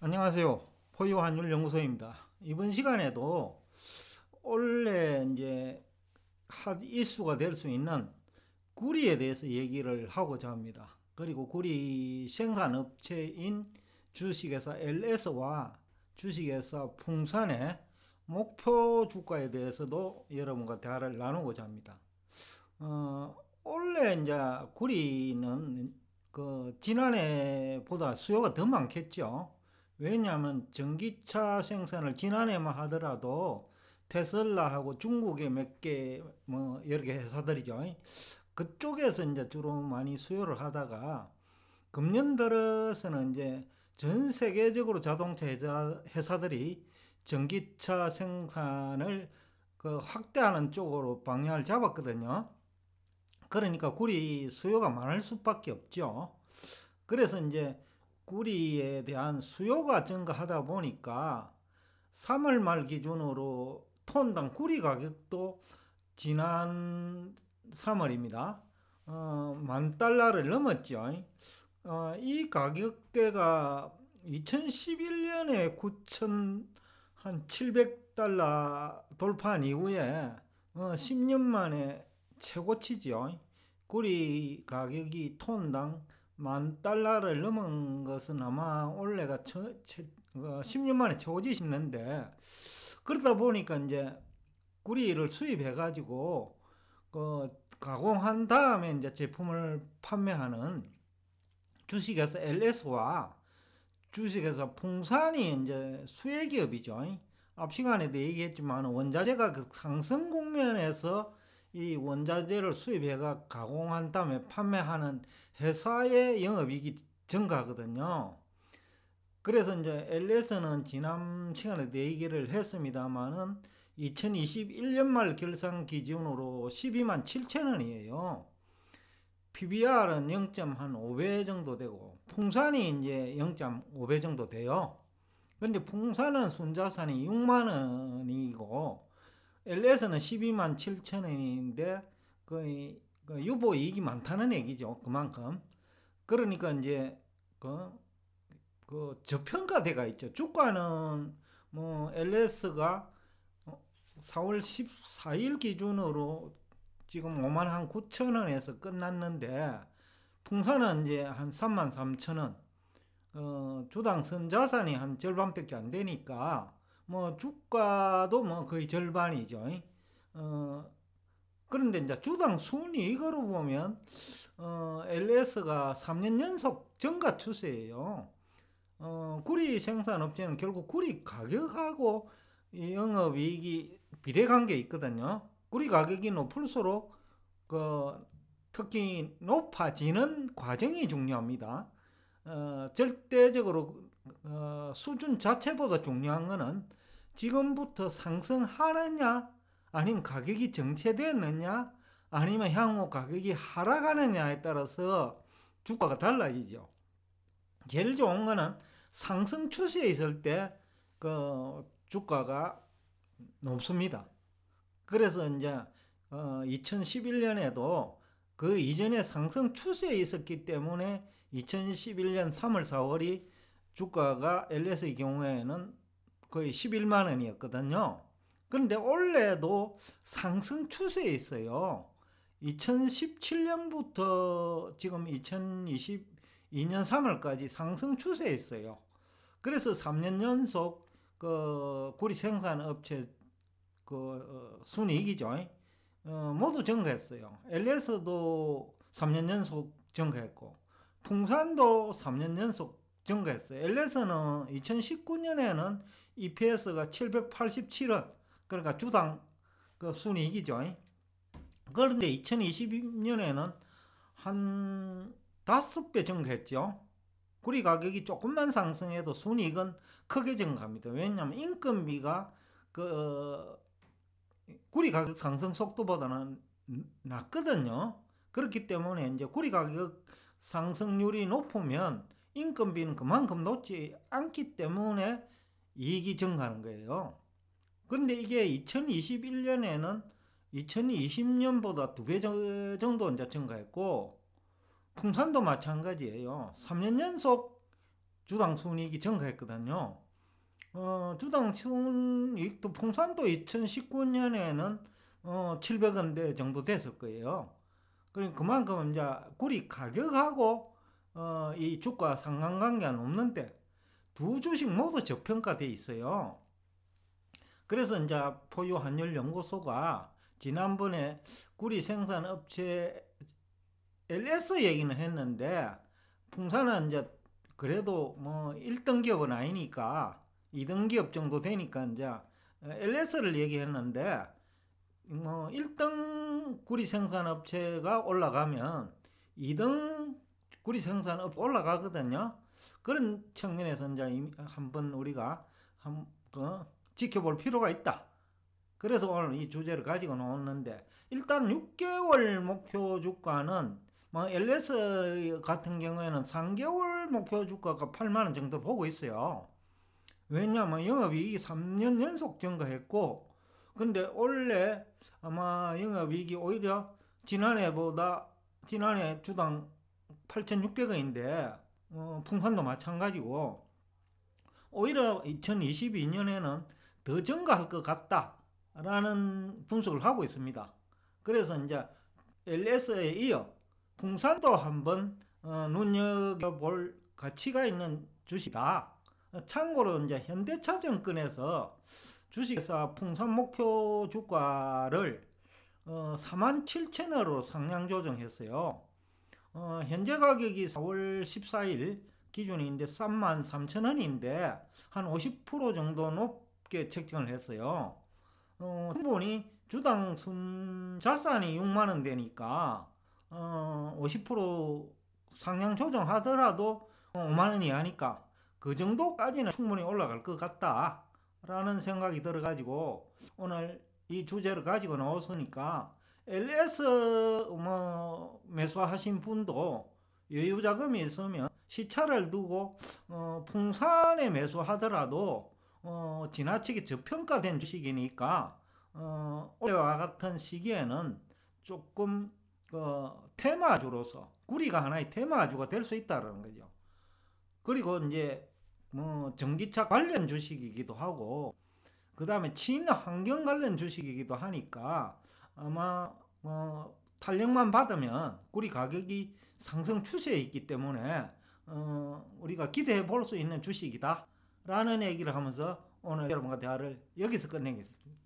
안녕하세요. 포유 환율 연구소입니다. 이번 시간에도 원래 이제 핫 이슈가 될 수 있는 구리에 대해서 얘기를 하고자 합니다. 그리고 구리 생산업체인 주식회사 LS와 주식회사 풍산의 목표 주가에 대해서도 여러분과 대화를 나누고자 합니다. 어, 원래 이제 구리는 그 지난해보다 수요가 더 많겠죠. 왜냐하면 전기차 생산을 지난해만 하더라도 테슬라하고 중국의 몇 개, 뭐, 여러 개 회사들이죠. 그쪽에서 이제 주로 많이 수요를 하다가 금년 들어서는 이제 전 세계적으로 자동차 회사, 들이 전기차 생산을 그 확대하는 쪽으로 방향을 잡았거든요. 그러니까 구리 수요가 많을 수밖에 없죠. 그래서 이제 구리에 대한 수요가 증가하다 보니까 3월 말 기준으로 톤당 구리 가격도 지난 3월입니다. 어, 만 달러를 넘었죠. 어, 이 가격대가 2011년에 9천 한 700달러 돌파한 이후에 어, 10년 만에 최고치죠. 구리 가격이 톤당 만 달러를 넘은 것은 아마 올해가 처, 채, 어, 10년 만에 최고지 싶는데 그러다 보니까 이제 구리를 수입해 가지고 그 가공한 다음에 이제 제품을 판매하는 주식회사 LS와 주식회사 풍산이 이제 수혜 기업이죠. 앞 시간에도 얘기했지만 원자재가 그 상승 국면에서 이 원자재를 수입해가 가공한 다음에 판매하는 회사의 영업이익이 증가하거든요. 그래서 이제 LS는 지난 시간에도 얘기를 했습니다만은 2021년 말 결산 기준으로 12만 7천 원이에요. PBR은 0.5배 정도 되고 풍산이 이제 0.5배 정도 돼요. 근데 풍산은 순자산이 6만 원이고 LS는 12만 7천 원인데 거의 그 유보 이익이 많다는 얘기죠. 그만큼. 그러니까 이제 그, 그 저평가대가 있죠. 주가는 뭐 LS가 4월 14일 기준으로 지금 5만 한 9천 원에서 끝났는데 풍산은 이제 한 3만 3천 원. 어, 주당 선 자산이 한 절반밖에 안 되니까 뭐 주가도 뭐 거의 절반이죠. 어, 그런데 이제 주당 순이익으로 보면 어, LS가 3년 연속 증가 추세예요. 어, 구리 생산업체는 결국 구리 가격하고 영업이익이 비례관계 있거든요. 구리 가격이 높을수록 그 특히 높아지는 과정이 중요합니다. 어, 절대적으로 어, 수준 자체보다 중요한 것은 지금부터 상승하느냐 아니면 가격이 정체되느냐 아니면 향후 가격이 하락하느냐에 따라서 주가가 달라지죠. 제일 좋은 거는 상승 추세에 있을 때 그 주가가 높습니다. 그래서 이제 어 2011년에도 그 이전에 상승 추세에 있었기 때문에 2011년 3월 4월이 주가가 LS의 경우에는 거의 11만 원이었거든요. 그런데 올해도 상승 추세에 있어요. 2017년부터 지금 2022년 3월까지 상승 추세에 있어요. 그래서 3년 연속 그 구리 생산 업체 그 어, 순이익이죠. 어, 모두 증가했어요. LS도 3년 연속 증가했고 풍산도 3년 연속 증가했어요. LS는 2019년에는 EPS가 787원, 그러니까 주당 그 순이익이죠. 그런데 2020년에는 한 5배 증가했죠. 구리 가격이 조금만 상승해도 순이익은 크게 증가합니다. 왜냐하면 인건비가 그 구리 가격 상승 속도보다는 낮거든요. 그렇기 때문에 이제 구리 가격 상승률이 높으면 인건비는 그만큼 높지 않기 때문에 이익이 증가하는 거예요. 그런데 이게 2021년에는 2020년보다 두 배 정도 이제 증가했고, 풍산도 마찬가지예요. 3년 연속 주당 순이익이 증가했거든요. 어, 주당 순이익도 풍산도 2019년에는 어, 700원대 정도 됐을 거예요. 그러니까 그만큼 이제 구리 가격하고 어, 이 주가 상관관계는 없는데 두 주식 모두 저평가돼 있어요. 그래서 이제 포유 한율 연구소가 지난번에 구리 생산 업체 LS 얘기는 했는데 풍산은 이제 그래도 뭐 1등 기업은 아니니까 2등 기업 정도 되니까 이제 LS를 얘기했는데 뭐 1등 구리 생산 업체가 올라가면 2등 구리 생산 업 올라가거든요. 그런 측면에서 이제 한번 우리가 한 어, 지켜볼 필요가 있다. 그래서 오늘 이 주제를 가지고 나왔는데 일단 6개월 목표 주가는 뭐 LS 같은 경우에는 3개월 목표 주가가 8만원 정도 보고 있어요. 왜냐하면 영업이익이 3년 연속 증가했고 근데 원래 아마 영업이익이 오히려 지난해보다 지난해 주당 8,600원인데 어, 풍산도 마찬가지고 오히려 2022년에는 더 증가할 것 같다라는 분석을 하고 있습니다. 그래서 이제 LS에 이어 풍산도 한번 어, 눈여겨볼 가치가 있는 주식이다. 참고로 이제 현대차증권에서 주식회사 풍산 목표 주가를 어, 47,000원으로 상향 조정했어요. 어, 현재 가격이 4월 14일 기준인데 33,000원인데 한 50% 정도 높게 책정을 했어요. 어, 충분히 주당 순 자산이 6만원 되니까 어, 50% 상향 조정하더라도 5만원 이 하니까 그 정도까지는 충분히 올라갈 것 같다 라는 생각이 들어 가지고 오늘 이 주제를 가지고 나왔으니까 LS 뭐 매수하신 분도 여유 자금이 있으면 시차를 두고 어, 풍산에 매수하더라도 어, 지나치게 저평가된 주식이니까 어, 올해와 같은 시기에는 조금 그 테마주로서 구리가 하나의 테마주가 될 수 있다는 거죠. 그리고 이제 뭐 전기차 관련 주식이기도 하고 그 다음에 친환경 관련 주식이기도 하니까 아마 뭐 탄력만 받으면 구리 가격이 상승 추세에 있기 때문에 어 우리가 기대해 볼 수 있는 주식이다 라는 얘기를 하면서 오늘 여러분과 대화를 여기서 끝내겠습니다.